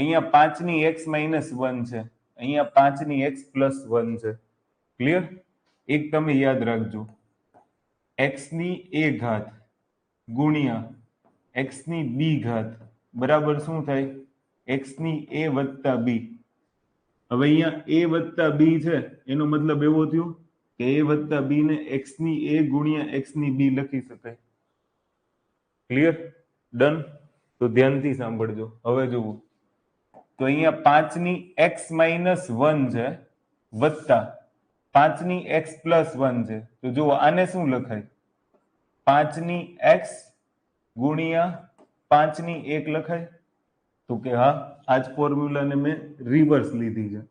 અહીંયા પાંચની x minus one છે. અહીંયા પાંચની એક્સ પ્લસ વન છે. ક્લિયર એક તમે યાદ રાખજો. એક્સની એ ઘાત ગુણ્યા એક્સની બી ઘાત. બરાબર શું થાય? એક્સની એ વત્તા બી હવે અહીંયા એ વત્તા બી છે. એનો મતલબ એવો થયો કે એ વત્તા બી ને એક્સની એ ગુણ્યા એક્સની બી લખી શકાય. ક્લિયર ડન તો ધ્યાનથી સાંભળજો. હવે જુઓ તો અહીંયા પાંચની એક્સ માઇનસ વન છે, વત્તા પાંચની એક્સ પ્લસ વન છે. તો જુઓ, આને શું લખાય? પાંચની એક્સ ગુણ્યા પાંચની એક લખાય. તો કે હા, આ જ ફોર્મ્યુલાને મેં રિવર્સ લીધી છે.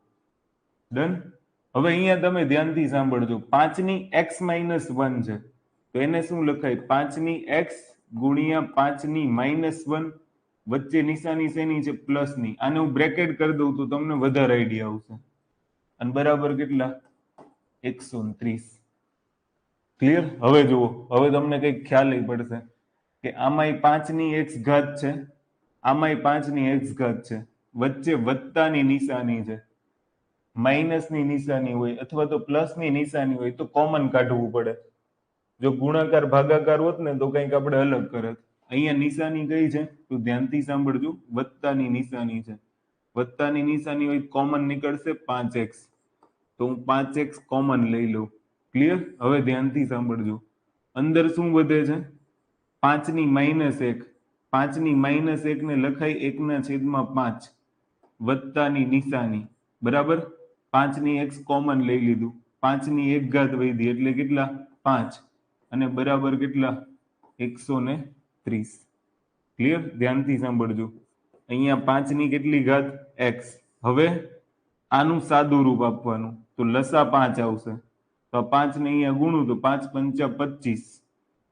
ડન હવે અહીંયા તમે ધ્યાનથી સાંભળજો. પાંચની એક્સ માઇનસ વન છે. તો એને શું લખાય? પાંચની એક્સ ગુણ્યા પાંચની માઇનસ વન વચ્ચે નિશાની શેની છે? પ્લસની. આને હું બ્રેકેટ કરી દઉં તો તમને વધારે આઈડિયા આવશે. અને બરાબર કેટલા? એકસો ત્રીસ. ક્લિયર હવે જુઓ. હવે તમને કંઈક ખ્યાલ પડશે કે આમાંય પાંચની એક્સ ઘાત છે. આમાંય પાંચની એક્સ ઘાત છે. વચ્ચે વત્તાની નિશાની છે. માઇનસની નિશાની હોય અથવા તો પ્લસની નિશાની હોય તો કોમન કાઢવું પડે. જો ગુણાકાર, ભાગાકાર હોત ને તો કંઈક આપણે અલગ કરત. અહીંયા નિશાની કઈ છે? તો ધ્યાનથી સાંભળજો, વત્તાની નિશાની છે. વત્તાની નિશાની હોય કોમન નીકળશે પાંચ એક્સ. તો હું પાંચ એક્સ કોમન લઈ લઉં. ક્લિયર હવે ધ્યાનથી સાંભળજો. અંદર શું વધે છે? પાંચની માઇનસ એક. પાંચની માઇનસ એકને લખાય એકના છેદમાં પાંચ. વત્તાની નિશાની. બરાબર? પાંચની એક્સ કોમન લઈ લીધું. પાંચની એક ઘાત વધી. એટલે કેટલા? પાંચ. અને બરાબર કેટલા? એકસો ને ત્રીસ ક્લિયર ધ્યાનથી સાંભળજો. અહીંયા પાંચની કેટલી ઘાત? એક્સ હવે આનું સાદું રૂપ આપવાનું. તો લસા પાંચ આવશે. તો પાંચ ને અહીંયા ગુણું તો પાંચ પંચા પચીસ.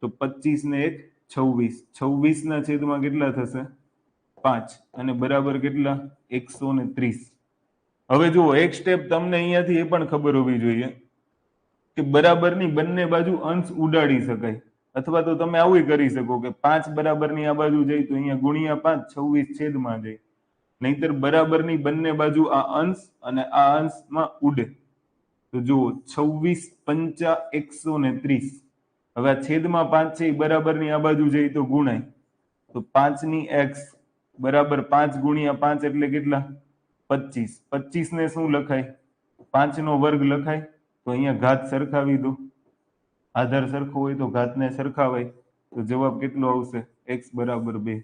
તો પચીસ ને એક છવ્વીસ. છવ્વીસ ના છેદમાં કેટલા થશે? પાંચ. અને બરાબર કેટલા? એકસો ને ત્રીસ. હવે જુઓ, એક સ્ટેપ તમને અહીંયાથી એ પણ ખબર હોવી જોઈએ કે બરાબરની બંને બાજુ અંશ ઉડાડી શકાય. અથવા તો તમે આવું કરી શકો કે પાંચ બરાબરની આ બાજુ જાય તો અહીંયા ગુણ્યા પાંચ, છવ્વીસ છેદમાં જાય નહીતર બરાબરની બંને બાજુ આ અંશ અને આ અંશમાં ઉડે. તો જુઓ, છવ્વીસ પંચા એકસો ને ત્રીસ. હવે આ છેદમાં પાંચ છે, એ બરાબરની આ બાજુ જાય તો ગુણાય. તો પાંચની એક્સ બરાબર પાંચ ગુણ્યા પાંચ એટલે કેટલા? પચીસ. પચીસ ને શું લખાય? પાંચ નો વર્ગ લખાય? તો અહીંયા ઘાત સરખાવી દો. આધાર સરખો હોય તો ઘાતને સરખાવાય. તો જવાબ કેટલો આવશે? એક્સ બરાબર બે.